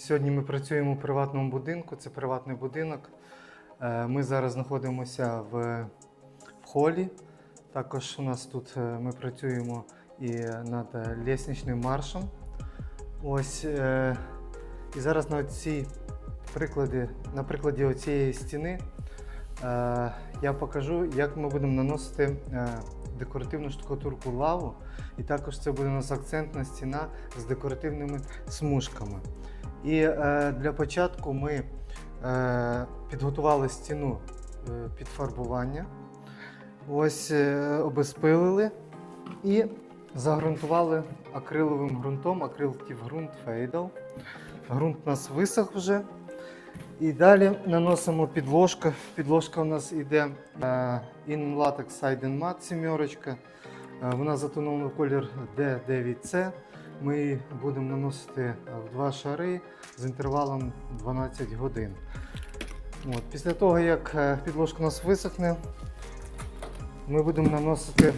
Сьогодні ми працюємо у приватному будинку, це приватний будинок. Е, Ми зараз знаходимося в, холі. Також у нас тут е, ми працюємо і над е, лісничним маршем. Ось, і зараз на цій прикладі, на прикладі оцієї стіни я покажу, як ми будемо наносити декоративну штукатурку лаву. І також це буде у нас акцентна стіна з декоративними смужками. І е, для початку ми е, підготували стіну е, під фарбування. Ось е, обезпилили і загрунтували акриловим ґрунтом, акрилтів ґрунт фейдал. Ґрунт у нас висох вже. І далі наносимо підложку. Підложка у нас йде е, In Latex Side Matte сімерочка. Е, Вона затонована в колір D9C. Ми будемо наносити е, в два шари з інтервалом 12 годин. От. Після того, як е, підложка у нас висохне, ми будемо наносити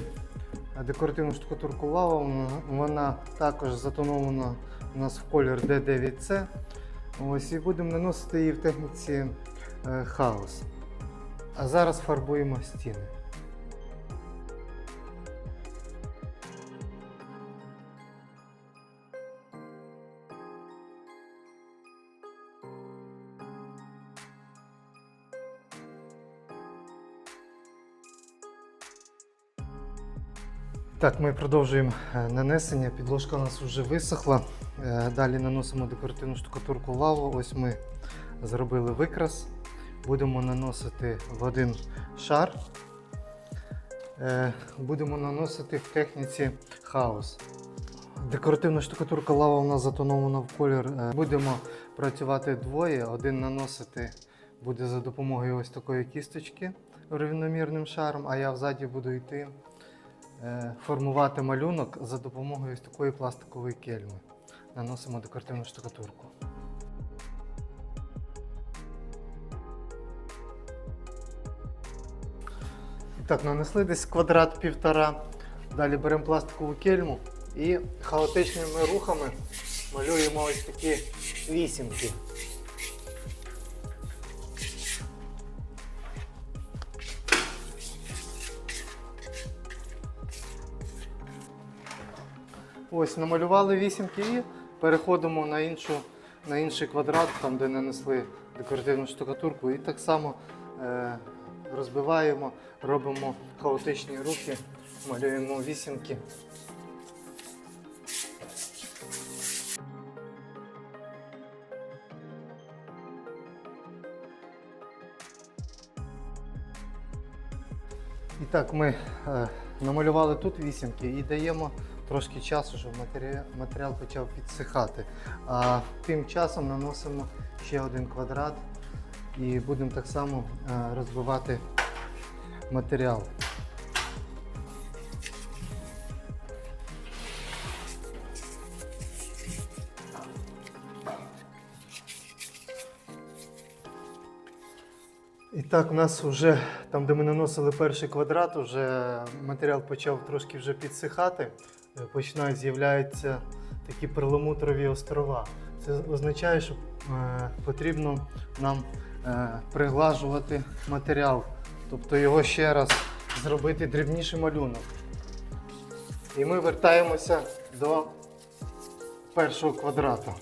е, декоративну штукатурку лава. Вона, також затонована у нас в колір D9C. Ось, і будемо наносити її в техніці хаос. А зараз фарбуємо стіни. Так, ми продовжуємо е, нанесення. Підложка у нас вже висохла. Е, Далі наносимо декоративну штукатурку лаву. Ось ми зробили викрас. Будемо наносити в один шар. Е, Будемо наносити в техніці хаос. Декоративна штукатурка лава у нас затонована в колір. Будемо працювати двоє. Один наносити буде за допомогою ось такої кісточки рівномірним шаром, а я взаді буду йти формувати малюнок за допомогою такої пластикової кельми. Наносимо декоративну штукатурку. Так, нанесли десь квадрат півтора. Далі беремо пластикову кельму і хаотичними рухами малюємо ось такі вісімки. Ось намалювали вісімки і переходимо на, іншу, на інший квадрат, там де нанесли декоративну штукатурку, і так само е, розбиваємо, робимо хаотичні рухи, малюємо вісімки. І так, ми е, намалювали тут вісімки і даємо трошки часу, щоб матеріал, почав підсихати. А тим часом наносимо ще один квадрат і будемо так само е, розбивати матеріал. І так, у нас вже там, де ми наносили перший квадрат, вже матеріал почав трошки вже підсихати. Починають з'являються такі перламутрові острова. Це означає, що е, потрібно нам е, приглажувати матеріал, тобто його ще раз зробити дрібніший малюнок. І ми вертаємося до першого квадрату.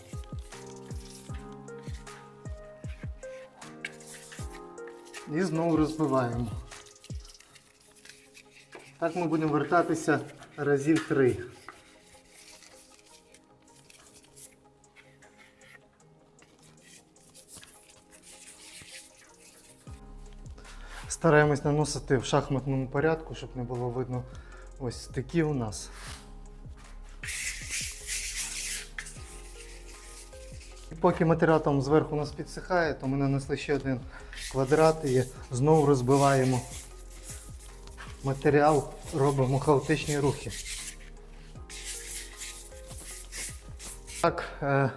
І знову розбиваємо. Так ми будемо вертатися разів три. Стараємось наносити в шахматному порядку, щоб не було видно ось такі у нас. І Поки матеріал зверху у нас підсихає, то ми нанесли ще один квадрат і знову розбиваємо матеріал, робимо хаотичні рухи. Так, е,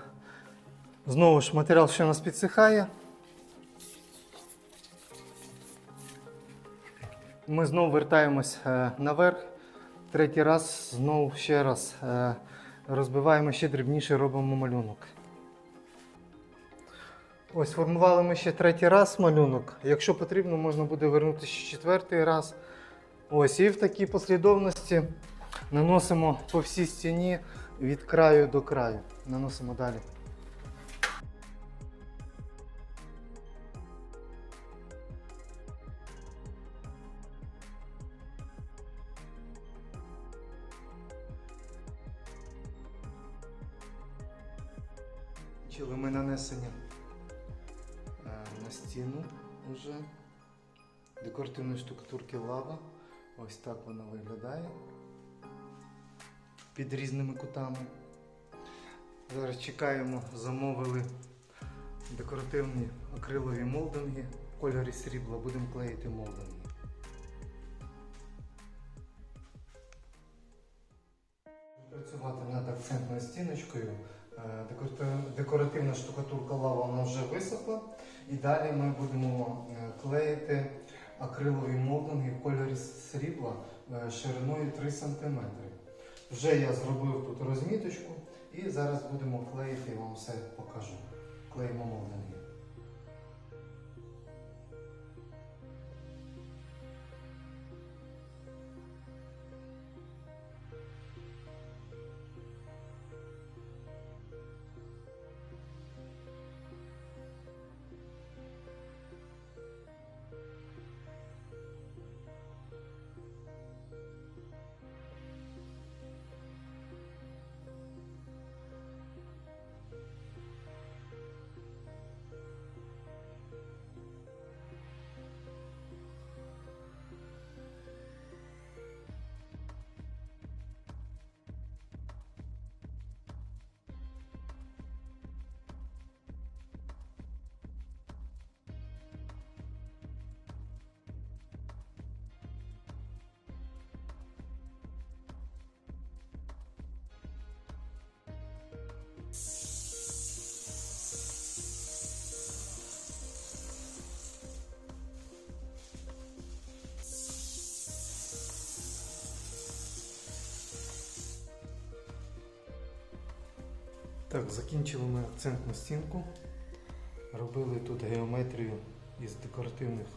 знову ж матеріал ще у нас підсихає. Ми знову вертаємось е, наверх. Третій раз, знову ще раз е, розбиваємо ще дрібніше, робимо малюнок. Ось формували ми ще третій раз малюнок. Якщо потрібно, можна буде вернути ще четвертий раз. Ось, і в такій послідовності наносимо по всій стіні від краю до краю. Наносимо далі. Чили ми нанесення е, на стіну вже декоративної штукатурки лава. Ось так вона виглядає під різними кутами. Зараз чекаємо, замовили декоративні акрилові молдинги в кольорі срібла. Будемо клеїти молдинги. Працювати над акцентною стіночкою. Е, Декоративна штукатурка лава вона вже висохла. І далі ми будемо е, клеїти акрилові молдинги в кольорі срібла е, шириною 3 см. Вже я зробив тут розміточку і зараз будемо клеїти, я вам все покажу. Клеїмо молдинги. Так, закінчили ми акцентну стінку. Робили тут геометрію із декоративних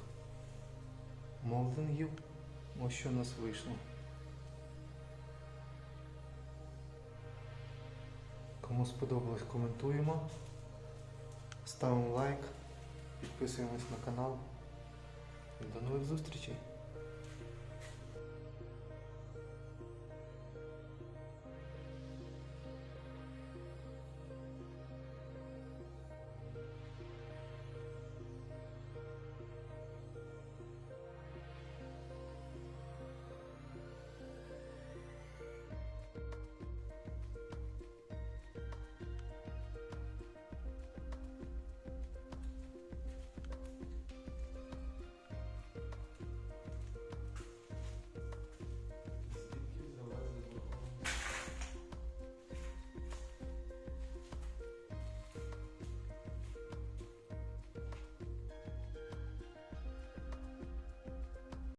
молдингів. Ось що у нас вийшло. Кому сподобалось, коментуємо. Ставимо лайк, підписуємось на канал. До нових зустрічей!